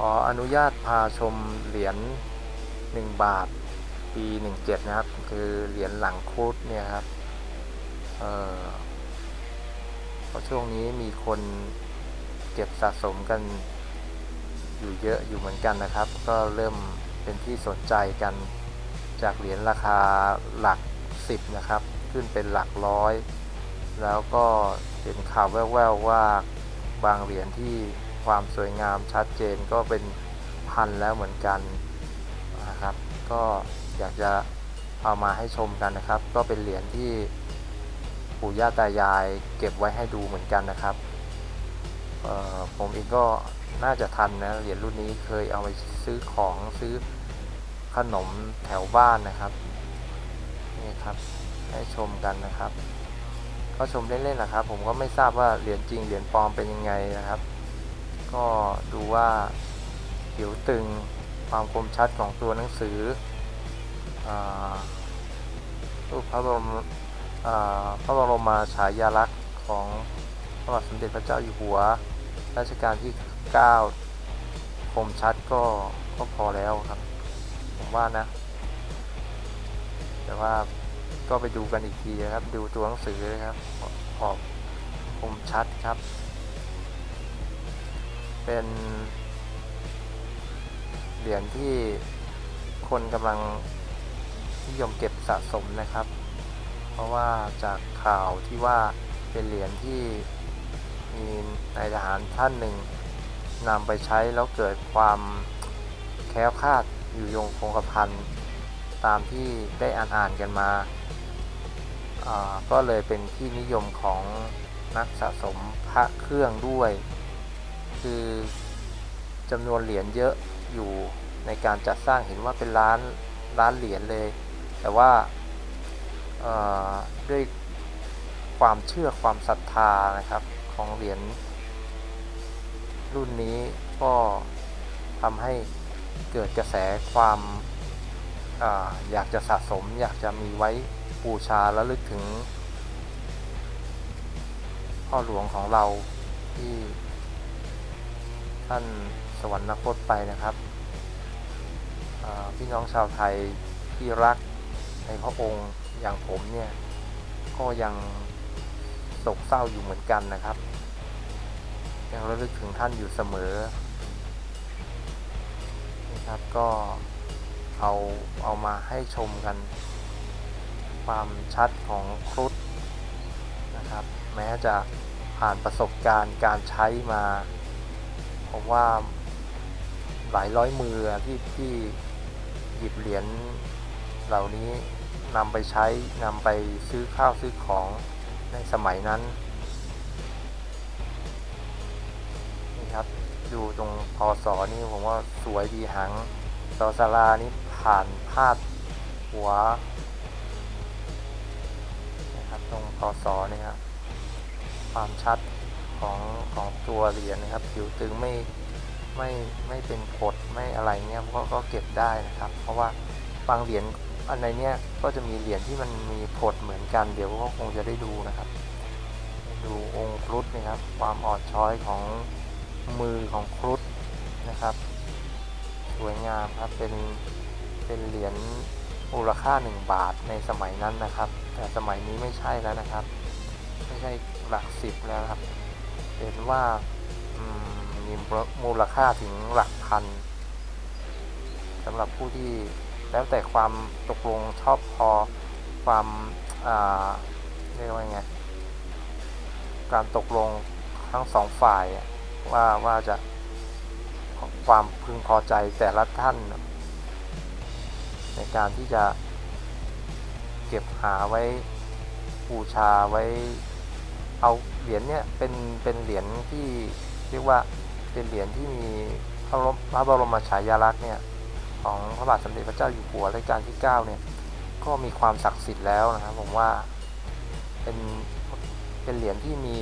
ขออนุญาตพาชมเหรียญ1 บาท ปี 17 นะครับ คือเหรียญหลังครุฑเนี่ยครับเออเพราะช่วงนี้มีคนเก็บสะสมกันอยู่เยอะอยู่เหมือนกันนะครับ ก็เริ่มเป็นที่สนใจกันจากเหรียญราคาหลัก 10 นะครับ ขึ้นเป็นหลักร้อย แล้วก็เห็นข่าวแว่วๆว่าบางเหรียญที่ ความสวยงามชัดเจนก็เป็นพันแล้วเหมือนกันนะครับ ก็อยากจะเอามาให้ชมกันนะครับ ก็เป็นเหรียญที่ปู่ย่าตายายเก็บไว้ให้ดูเหมือนกันนะครับผมเองก็น่าจะทันนะเหรียญรุ่นนี้เคยเอาไปซื้อของซื้อขนมแถวบ้านนะครับนี่ครับให้ชมกันนะครับ ก็ชมเล่นๆนะครับ ผมก็ไม่ทราบว่าเหรียญจริงเหรียญปลอมเป็นยังไงนะครับ ก็ดูว่าผิวตึงความคมชัดของตัวหนังสือรูปพระบรมพระบรมาฉายาลักษณ์ของพระบาทสมเด็จพระเจ้าอยู่หัวรัชกาลที่ 9 คมชัดก็ก็พอแล้วครับ ผมว่านะ แต่ว่าก็ไปดูกันอีกทีนะครับ ดูตัวหนังสือนะครับขอบคมชัดครับ เป็น เหรียญที่คนกำลังนิยมเก็บสะสมนะครับ เพราะว่าจากข่าวที่ว่าเป็นเหรียญที่มีนายทหารท่านหนึ่งนำไปใช้แล้วเกิดความแค้วคาดอยู่ยงคงกระพันตามที่ได้อ่านอ่านๆกันมา ก็เลยเป็นที่นิยมของนักสะสมพระเครื่องด้วย คือจำนวนเหรียญเยอะอยู่ในการจัดสร้างเห็นว่าเป็นล้านล้านเหรียญเลย แต่ว่าด้วยความเชื่อความศรัทธานะครับของเหรียญรุ่นนี้ก็ทำให้เกิดกระแสความอาอยากจะสะสม อยากจะมีไว้บูชาและลึกถึงพ่อหลวงของเราที่ ท่านสวรรคตไปนะครับพี่น้องชาวไทยที่รักในพระองค์อย่างผมเนี่ยก็ยังโศกเศร้าอยู่เหมือนกันนะครับ ยังระลึกถึงท่านอยู่เสมอนะครับก็เอาเอามาให้ชมกัน ความชัดของครุฑนะครับ แม้จะผ่านประสบการณ์การใช้มา ผมว่าหลายร้อยมือที่ที่หยิบเหรียญเหล่านี้นำไปใช้นำไปซื้อข้าวซื้อของในสมัยนั้นนี่ครับดูตรงพอสอนี่ผมว่าสวยดีหางสอสารานี่ผ่านพาดหัวนะครับตรงพอสอนี่ครับความชัด ของของตัวเหรียญนะครับ ผิวตึงไม่ไม่ไม่เป็นผดไม่อะไรเงี้ยก็ก็เก็บได้นะครับ เพราะว่าบางเหรียญอันในเนี้ยก็จะมีเหรียญที่มันมีผดเหมือนกันเดี๋ยวก็คงจะได้ดูนะครับ ดูองค์ครุฑนะครับ ความอ่อนช้อยของมือของครุฑนะครับ สวยงามครับเป็นเป็นเหรียญมูลค่า 1 บาทในสมัยนั้นนะครับ แต่สมัยนี้ไม่ใช่แล้วนะครับ ไม่ใช่หลักสิบแล้วครับ เห็นว่ามีมูลค่าถึงหลักพันสำหรับผู้ที่แล้วแต่ความตกลงชอบพอความเรียกว่าไงการตกลงทั้งสองฝ่ายว่าว่าจะความพึงพอใจแต่ละท่าน ในการที่จะเก็บหาไว้บูชาไว้ เอาเหรียญเนี่ยเป็นเป็นเหรียญที่เรียกว่าเป็นเหรียญที่มีพระบรมพระบรมฉายาลักษณ์เนี่ยของพระบาทสมเด็จพระเจ้าอยู่หัวรัชกาลที่9เนี่ยก็มีความศักดิ์สิทธิ์แล้วนะครับผมว่าเป็นเป็นเหรียญที่มี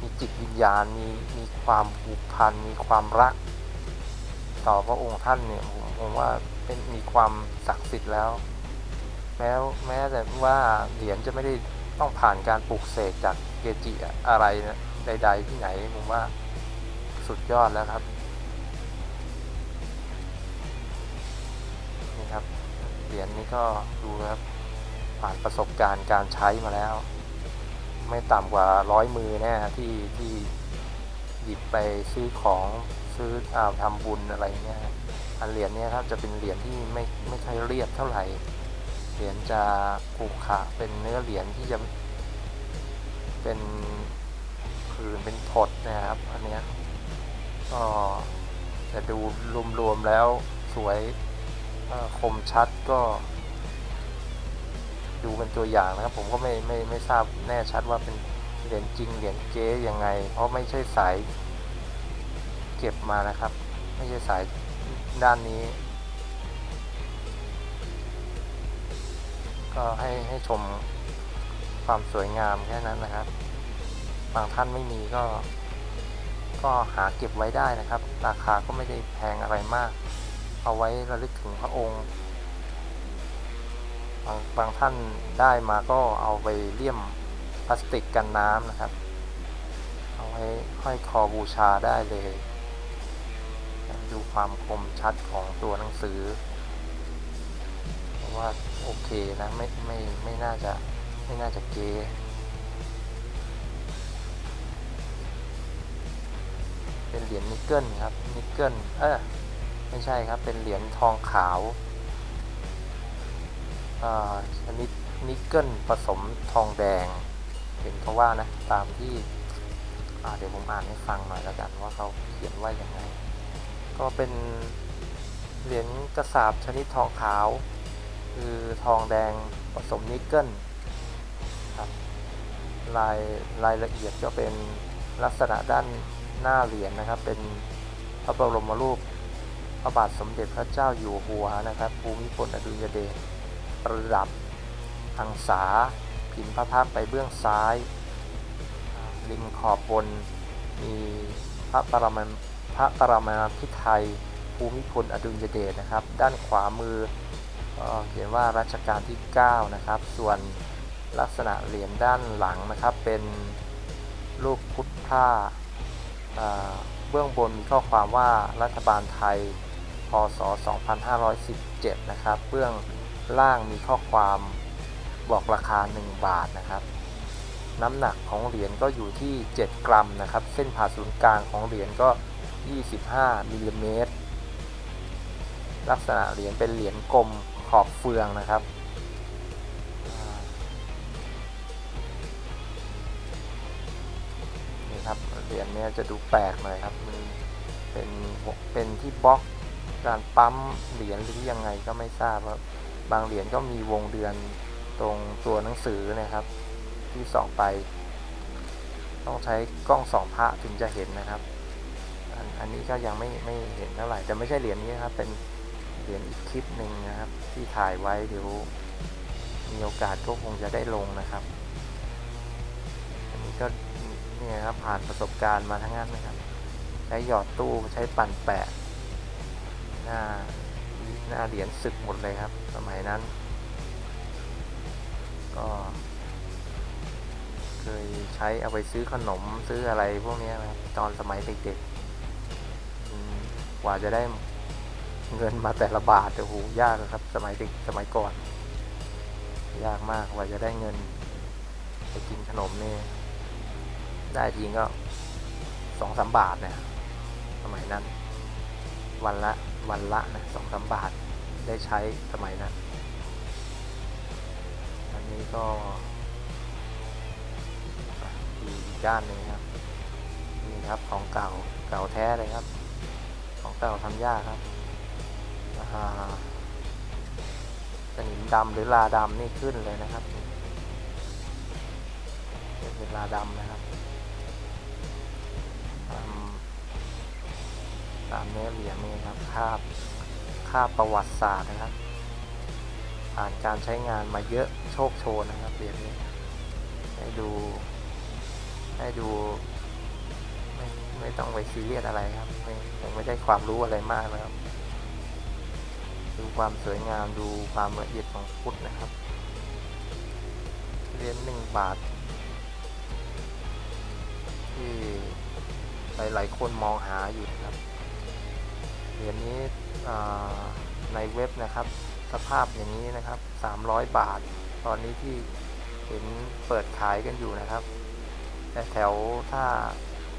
มีจิตวิญญาณมีมีความผูกพันมีความรัก ต่อพระองค์ท่านเนี่ยผมผมว่าเป็นมีความศักดิ์สิทธิ์แล้ว แม้แม้แต่ว่าเหรียญจะไม่ได้ต้องผ่านการปลูกเสกจาก เกจิอะไรนะใด ๆ ที่ไหนผมว่าสุดยอดแล้วครับนี่ครับเหรียญนี้ก็ดูครับผ่านประสบการณ์การใช้มาแล้ว ไม่ต่ำกว่าร้อยมือแน่ที่ที่หยิบไปซื้อของซื้ออทำบุญอะไรเนี่ยอันเหรียญเนี้ครับจะเป็นเหรียญที่ไม่ไม่ใช่เรียบเท่าไหร่เหรียญจะขรุขระเป็นเนื้อเหรียญที่จะ เป็นผื่นเป็นถดนะครับอันเนี้ยก็จะดูรวมๆแล้วสวยคมชัดก็ ดูเป็นตัวอย่างนะครับ ผมก็ไม่ไม่ไม่ทราบแน่ชัดว่าเป็นเหรียญจริงเหรียญเก๊ยังไง เพราะไม่ใช่สายเก็บมานะครับ ไม่ใช่สายด้านนี้ ก็ให้ให้ชม ความสวยงามแค่นั้นนะครับ บางท่านไม่มีก็ ก็หาเก็บไว้ได้นะครับ ราคาก็ไม่ได้แพงอะไรมาก เอาไว้ระลึกถึงพระองค์ บางบางท่านได้มาก็เอาไปเลี่ยมพลาสติกกันน้ำนะครับ เอาไว้ห้อยคอบูชาได้เลย ดูความคมชัดของตัวหนังสือเพราะว่าโอเคนะไม่ไม่ไม่น่าจะ ไม่น่าจะเกเป็นเหรียญนิกเกิลครับ นิกเกิล เออไม่ใช่ครับ เป็นเหรียญทองขาวอ่าชนิดนิกเกิลผสมทองแดง เห็นเขาว่านะ ตามที่เดี๋ยวผมอ่านให้ฟังหน่อยแล้วกันว่าเขาเขียนว่ายังไงก็เป็นเหรียญกระสาบชนิดทองขาว คือทองแดงผสมนิกเกิล รายรายละเอียดก็เป็นลักษณะด้านหน้าเหรียญนะครับ เป็นพระบรมรูปพระบาทสมเด็จพระเจ้าอยู่หัวนะครับภูมิพลอดุลยเดชประดับอังสาพิมพ์พระพักตร์ไปเบื้องซ้ายริมขอบบนมีพระปรมาพระปรมาภิไธยภูมิพลอดุลยเดชนะครับ ด้านขวามือก็เขียนว่ารัชกาลที่ 9 นะครับ ส่วน ลักษณะเหรียญด้านหลังนะครับเป็นรูปพุทธาเบื้องบนมีข้อความว่ารัฐบาลไทย พศ 2517 นะครับ เบื้องล่างมีข้อความบอกราคา 1 บาทนะครับ น้ำหนักของเหรียญก็อยู่ที่ 7 กรัมนะครับ เส้นผ่าศูนย์กลางของเหรียญก็ 25มิลลิเมตรลักษณะเหรียญเป็นเหรียญกลมขอบเฟืองนะครับ ครับเหรียญเนี้ยจะดูแปลกหน่อยครับมันเป็นเป็นที่บล็อกการปั๊มเหรียญหรือยังไงก็ไม่ทราบครับบางเหรียญก็มีวงเดือนตรงตัวหนังสือนะครับ ที่ส่องไป ต้องใช้กล้องส่องพระถึงจะเห็นนะครับอันอันนี้ก็ยังไม่ไม่เห็นเท่าไหร่แต่ไม่ใช่เหรียญนี้ครับเป็นเหรียญอีกคลิปหนึ่งนะครับ ที่ถ่ายไว้เดี๋ยวมีโอกาสก็คงจะได้ลงนะครับ อันนี้ก็ เนี่ครับผ่านประสบการณ์มาทั้งนั้นนะครับใช้หยอดตู้ใช้ปั่นแปะ หน้าหน้าเหรียญศึกหมดเลยครับ สมัยนั้น ก็เคยใช้เอาไปซื้อขนมซื้ออะไรพวกนี้นะครับตอนสมัยเด็กๆกว่าจะได้เงินมาแต่ละบาทโอ้โหยากครับ สมัยเด็กสมัยก่อน ยากมากกว่าจะได้เงิน ไปกินขนมนี่ ได้จริงก็สองสามบาทนะสมัยนั้น วันละวันละนะสองสามบาทได้ใช้สมัยนั้น อันนี้ก็อีกด้านหนึ่งครับนี่ครับของเก่าเก่าแท้เลยครับ ของเก่าทำยากครับอ่าสนิมดำหรือลาดำนี่ขึ้นเลยนะครับ เป็นลาดำนะครับ ตามเนื้อเหรียญนี่ครับคาบคาบประวัติศาสตร์นะครับ ผ่านการใช้งานมาเยอะโชคโชนนะครับเหรียญนี้ ให้ดู ให้ดูไม่ไม่ต้องไปซีเรียสอะไรครับไม่ยังไม่ได้ความรู้อะไรมากนะครับ ดูความสวยงามดูความละเอียดของพุทธนะครับเหรียญหนึ่งบาทที่หลาย ๆ คนมองหาอยู่นะครับ เหรียญนี้ในเว็บนะครับสภาพอย่างนี้นะครับ 300 บาท ตอนนี้ที่เห็นเปิดขายกันอยู่นะครับแต่แถวถ้า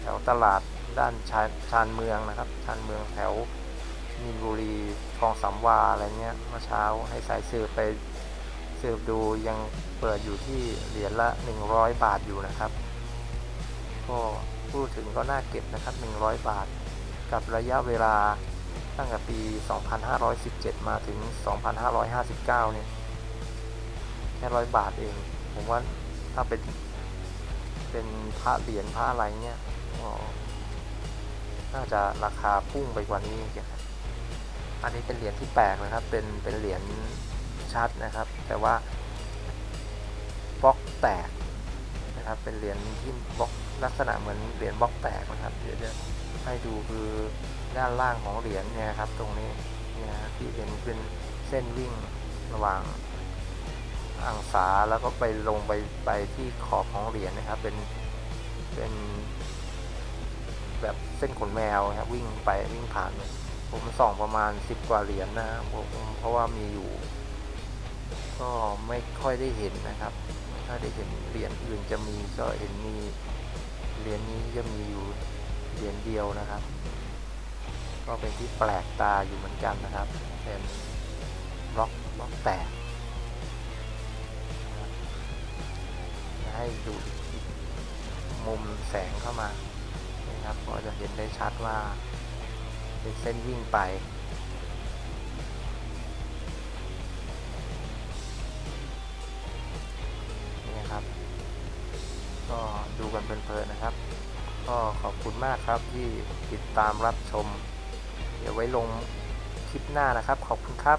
แถวตลาดด้านชาชานเมืองนะครับ ชานเมืองแถวมีนบุรีคลองสามวาอะไรเงี้ยเมื่อเช้าให้สายสืบไปสืบดูยังเปิดอยู่ที่เหรียญละ 100 บาทอยู่นะครับ ก็พูดถึงก็น่าเก็บนะครับ 100 บาท กับระยะเวลา ตั้งแต่ปี 2517 มาถึง 2559 เนี่ย แค่ร้อยบาทเอง ผมว่าถ้าเป็น เป็นพระเหรียญพระอะไรเนี่ยก็น่าจะราคาพุ่งไปกว่านี้ครับอันนี้เป็นเหรียญที่แปลกนะครับ เป็น เป็นเหรียญชัดนะครับ แต่ว่าบล็อกแตก นะครับ เป็นเหรียญที่บล็อกลักษณะเหมือนเหรียญบล็อกแตกนะครับ เดี๋ยวจะให้ดูคือด้านล่างของเหรียญเนี่ยครับ ตรงนี้เนี่ยที่เห็นเป็นเส้นวิ่งระหว่างอ่างสาแล้วก็ไปลงไปไปที่ขอบของเหรียญนะครับ เป็นเป็นแบบเส้นขนแมวครับวิ่งไปวิ่งผ่านผมส่องประมาณ 10 กว่าเหรียญนะครับผมเพราะว่ามีอยู่ ก็ไม่ค่อยได้เห็นนะครับ ถ้าได้เห็นเหรียญอื่นจะมีก็เห็นมีเหรียญนี้จะมีอยู่เหรียญเดียวนะครับ ก็เป็นที่แปลกตาอยู่เหมือนกันนะครับ เป็นล็อกล็อกแตกให้ดูมุมแสงเข้ามานะครับ ก็จะเห็นได้ชัดว่าเป็นเส้นวิ่งไป ดูกันเพลินๆนะครับ ก็ขอบคุณมากครับที่ติดตามรับชม เดี๋ยวไว้ลงคลิปหน้านะครับ ขอบคุณครับ